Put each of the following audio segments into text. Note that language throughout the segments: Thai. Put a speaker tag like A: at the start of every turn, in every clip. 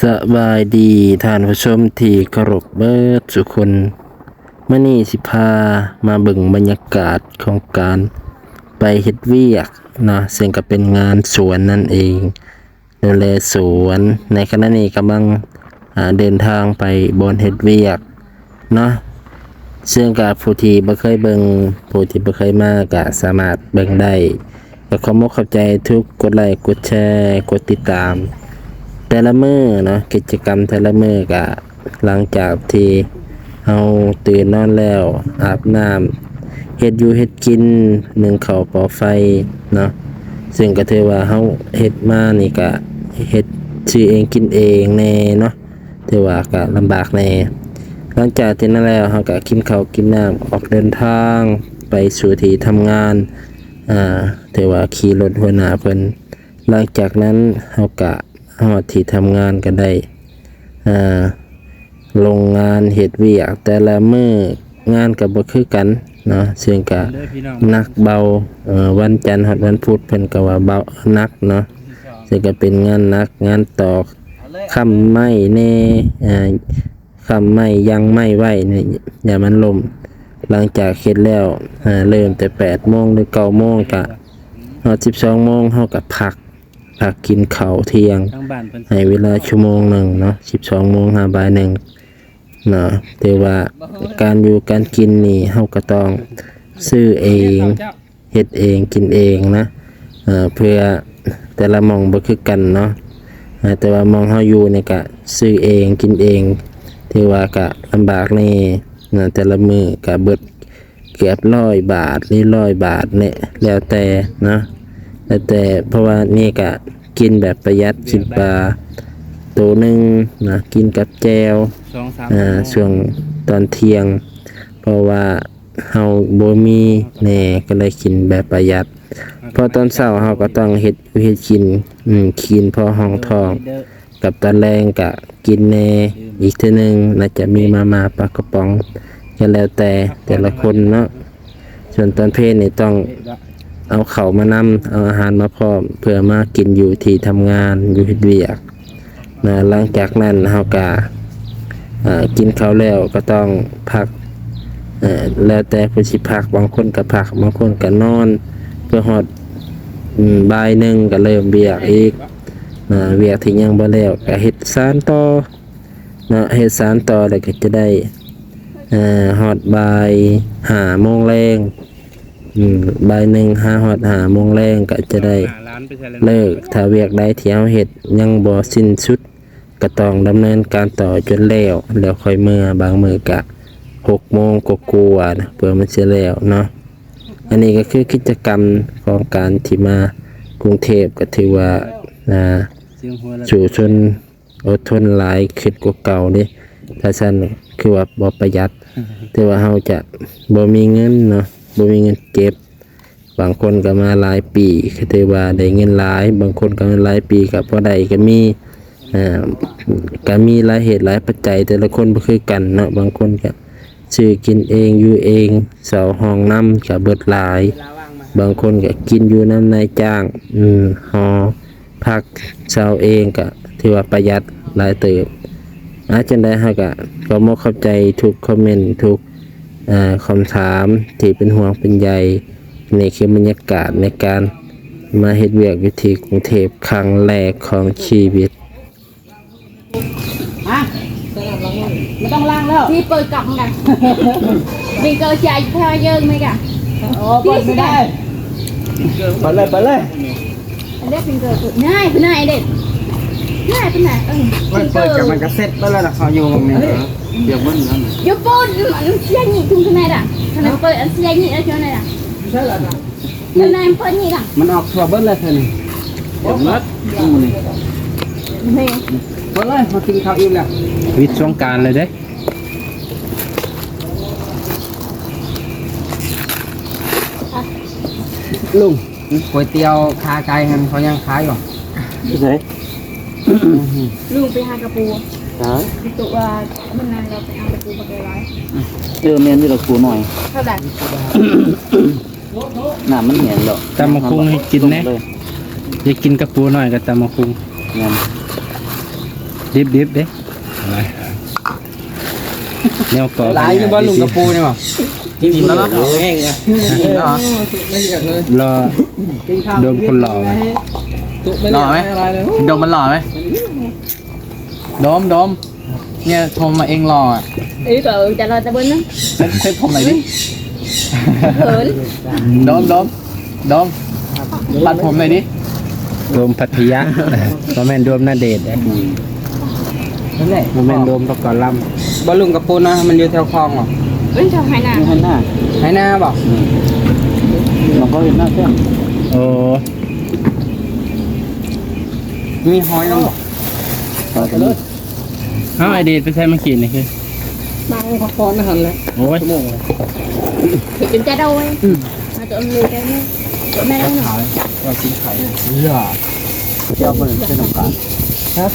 A: สบายดีท่านผู้ชมที่เคารพเบิดสุคนมื่อนี้สิพามาเบิ่งบรรยากาศของการไปเฮ็ดเวียกนะซึ่งก็เป็นงานสวนนั่นเองดูแลสวนในขณะนี้กำลังเดินทางไปบนเฮ็ดเวียกเนาะซึ่งกับผู้ที่บ่เคยเบิ่งผู้ที่บ่เคยมาก็สามารถเบิ่งได้ก็ขอมกขอบใจทุกกดไลค์กดแชร์ กดติดตาม แต่ละมือเนาะกิจกรรมแต่ละมือกะหลังจากที่เราตื่นนอนแล้ว อาบน้ำเฮ็ดอยู่เฮ็ดกินหนึ่งเข้าปอไฟเนาะซึ่งก็ถือว่าเฮาเฮ็ดมานี่ก็เฮ็ดซื้อเองกินเองแน่เนาะถือว่าก็ลำบากแน่หลังจากที่นั้นแล้วเฮาก็กินข้าวกินน้ำออกเดินทางไปสู่ที่ทำงานอ่าถือว่าขี่รถหัวหน้าเพิ่นหลังจากนั้นเฮาก็ ฮอดที่ทำงานกันได้อ่าโรงงานเฮ็ดเวียก แต่ละมื้องานก็บ่คือกันเนาะซึ่งก็
B: เด้อพี่น้อง
A: หนักเบาอ่อวันจันทร์ฮอดวันพุธเพิ่นก็ว่าเบานักเนาะซึ่งก็เป็นงานนักงานตอกค้ำไม้แน่อ่าค้ำไม้ยังไม้ไว้เนี่ยอย่ามันลมหลังจากเฮ็ดแล้วอ่าเริ่มแต่8โมงหรือ9โมงก็ฮอด12โมงเฮาก็พัก พักกินข้าวเที่ยง
B: ทางบ้านเพิ่น
A: ให้เวลาชั่วโมงหนึ่งเนาะสิบสองโมงห้าบ่ายหนึ่งเนาะแต่ว่าการอยู่การกินนี่เฮาก็ต้องซื้อเองเฮ็ดเองกินเองนะเอ่อเพื่อแต่ละหมองบ่คือกันเนาะเอ่อแต่ว่าหมองเฮาอยู่นี่ก็ซื้อเองกินเองถือว่าก็ลำบากแน่นะแต่ละมื้อก็เบิดเกือบร้อยบาทหรือร้อยบาทเนี่ยแล้วแต่เนาะ แล้วแต่เพราะว่านี่ก็กินแบบประหยัดกินปลาตัวหนึ่งนะกินกับแจว
B: สองสาม
A: อ่าช่วงตอนเที่ยง เพราะว่าเฮาบ่มีแหน่ก็เลยกินแบบประหยัดพอตอนเช้าเฮาก็ต้องเฮ็ดเฮ็ดกินอืมกินพอห้องท้อง
B: เด้อ
A: กับตอนแรงก็กินแหน่อีกเทีนึงน่าจะมีมามาปลากระป๋องก็แล้วแต่แต่ละคนเนาะส่วนตอนเพลนี่ต้อง เอาเขามานำเอาอาหารมาพร้อมเพื่อมากินอยู่ที่ทำงานอยู่เฮ็ดเวียกนะหลังจากนั้นเฮากะเอ่อกินข้าวแล้วก็ต้องพักแล้วแต่ผู้สิพักบางคนก็พักบางคนก็นอน เพื่อฮอดบ่ายหนึ่งก็เริ่มเวียกอีกนะเวียกที่ยังบ่แล้วก็เฮ็ดสานต่อนะเฮ็ดสานต่อแล้วก็จะได้เอ่อดบ่าย5โมงแรง อืมบ่ายหนึ่งห้าหอดหาโมงแรงก็จะได้
B: หาร้านไปใช่แล้ว
A: เลิกถ้าเวียกได้ที่เอาเฮ็ดยังบ่สิ้นสุดก็ต้องดำเนินการต่อจนแล้ว แล้วค่อยเมื่อบางมื้อกะหกโมงกว่าๆนะเพื่อมันสิแล้วเนาะอันนี้ก็คือกิจกรรมของการที่มากรุงเทพก็ถือว่าอ่า
B: เสียงหัวแล้ว
A: สู่ชนอดทนหลายขึ้นกว่าเก่าเด้ถ้าซั่นคือว่าบ่ประหยัดแต่ว่าเฮาจะบ่มีเงินเนาะ บ่มีเงินเก็บบางคนก็มาหลายปีก็ถือว่าได้เงินหลาย บางคนก็มาหลายปีก็บ่ได้ก็มีอ่าก็มีหลายเหตุหลายปัจจัย แต่ละคนบ่คือกันเนาะบางคนก็ซื้อกินเองอยู่เองเสาห้องน้ำก็เบิดหลาย บางคนก็กินอยู่น้ำนายจ้างอืมหอพักเช้าเองก็ถือว่าประหยัดหลายเติบอาจจะได้ฮะก็ก็มกเข้าใจทุกคอมเมนต์ทุก คำถามที่เป็นห่วงเป็นใยในคือบรรยากาศในการมาเฮ็ดเวียกอยู่ที่กรุงเทพครั้งแรกของชีวิต
C: ฮะไม่ต้องล้างแล้ว
D: ที่เปิดกล่องกันมีเกลือใจพาเยอะไหมกะ
C: โอ้เปิดไม่ได้เปิดเลยเปิดเลย
D: อันนี้เป็นเกลือสุดง่ายเป็นไงเด็ดง่ายเป็นไงเออ
C: มันเปิดกับมันก็เซ็ตไปแล้วนะเขาอยู่ตรงนี้ เดี๋ยวมันนั่น
D: ยกปูนมันเสียหนีทุ่งข้างในด่ะข้างในเปิดอันเสียหนีแล้วข้างในด่ะ
C: ใช่แล้วนะ
D: ข้างในเปิดหนีด่ะ
C: มันออกทั่วเบิ้ลเลยเธอนี่เดี๋ยวมัดอืมนี่
D: เฮ้ย
C: เปิดเลยมากินข้าวอิ่มแล้ว
B: วิทย์สงกรารเลยเด้
C: ลุงก๋วยเตี๋ยวคาไก่กันเขายังขายอยู่
A: ไหน
D: ลุ งไปหากระปู
A: ฮะ
D: ตัวมันนานเราไปหากระปูมาเกลือไร
A: เออแม่นอยู่ดอกกูหน่อย
D: เท่าไหร่
A: น้ำมันเห็นแล้ว
B: ตำมะคุงให้กินแน่อยากกินกระปูหน่อยกับตำมะคุง
A: งั้น
B: ดิบดิบเด้แนวก่อ
C: หลายอยู่บ่ลุงกระปูนี่บ่กินแล้วเนาะแห้งอะเนาะ
B: รอโดมคนหล่อไหม
C: หล่อไหมดมมันหล่อไหม ดมดมเนี่ยชมมาเองหล่ออะ
D: ý cậu trả lời ta bên đó
C: เซ็ตเซ็ตผมหน่อยดิ
D: hớn
C: ดมดมดมปัดผมหน่อยดิ
B: โดมพัทยาบ่แม่นโดมนาเดชน์เด้
C: นั่นแหละ
B: บ่แม่นโดมประกอบล
C: บอลลุงกระปูนะมันอยู่แถวคลองเหรอ
D: bên trong hai nào
C: หน้าให้หน้าบอกเราก็เห็นหน้าเพื่อนำ
B: โอ้
C: มีหอยน้ำบอก
B: เอ้าไอเดชไปใช้มาขีดนี่คือ
C: นั่งพักผ่อนนะฮันเลย
B: โอ้ย
C: ชั่วโมงเลย
D: thì chúng ta đâu ấy mà tụi ông lùi cái này tụi mẹ đâu nào
C: เรากินไข่เยอะเจ้าเป็นเป็นน้ำกันครับ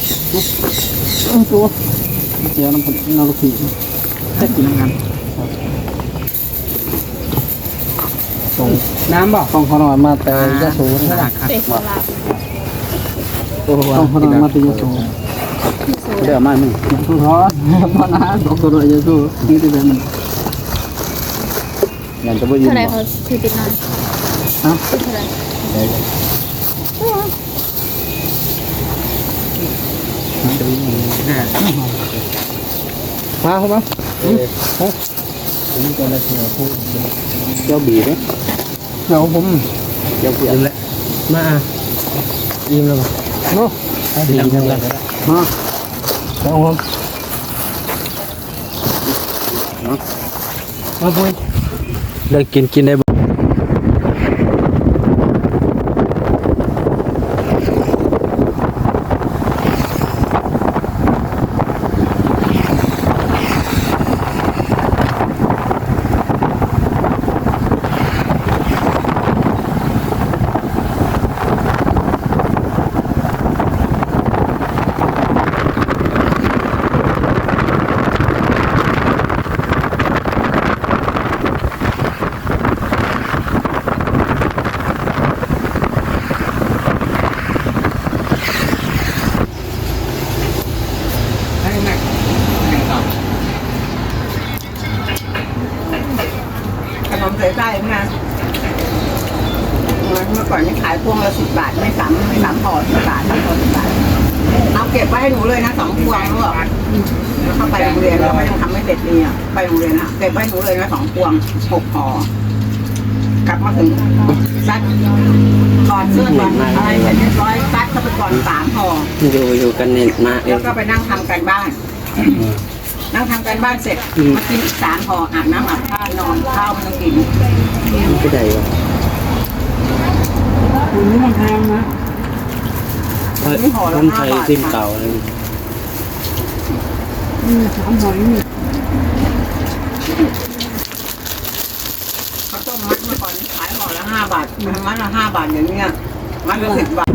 C: ต้องตัวเจ้าน้ำผึ้งน้ำกะทิแค่กินน้ำกันน้ำบอกต้องขอนอนมาแต่ยาสูนี่ครับ
D: để không làm
C: ต้องขอนอนมาแต่ยาสู เดี๋ยวมาหนึ่งสู้ท้อพอนะบอกตัวเลยยาสูนี่ที่เป็นยันจะไม่ยืน
D: thôi này thôi thì tiền này
C: Hả?
D: thôi này
C: มาครับมาเจ้าบีเนี่ยเจ้าผมเจ้าเปียก
B: แล้วมาอะยิ้มแล้วบ่
C: เนาะ
B: ดีจังเลย
C: มา เจ้าผม
B: มาปุ้ยเลิกกินกินได้บ่
C: ให้แม่ให้ต่อ
E: ขนมใส่ไส้นะเมื่อก่อนนี่ขายพวงละสิบบาท ไม่สามไม่สามห่อสิบบาทสามห่อสิบบาท เอาเก็บไว้ให้หนูเลยนะสองพวงรู้หรอ แล้วเข้าไปโรงเรียนแล้วก็ยังทำไม่เสร็จนี่อะไปโรงเรียนนะเก็บไว้ให้หนูเลยนะสองพวงหกห่อกลับมาถึงซัดก่อนเสื้อก่อนอะไรเสร็จเรียบร้อยซัดเข้าไปก่อนสามห่อ
C: อยู่อยู่กันเน้นมาเอ
E: แล้ว
C: ง
E: ก็ไปนั่งทำกันบ้าน นั่งทำกันบ้านเสร็จมากินอีกสามห่ออาบน้ำอาบท่านอนข้าวไมันกิน
C: ก็ได้วะ
E: คุณนี่มันแพงนะนี่ห่อละ
B: คน
E: ห้า
B: ไทย
E: บาท
B: ซิมเก่าเลย
C: อืมหมหอยนี่
E: เขาต้มมัดเมื่อก่อนขายห่อละห้าบาทมัดละห้าบาทอย่างเงี้ยมัดละสิบบาท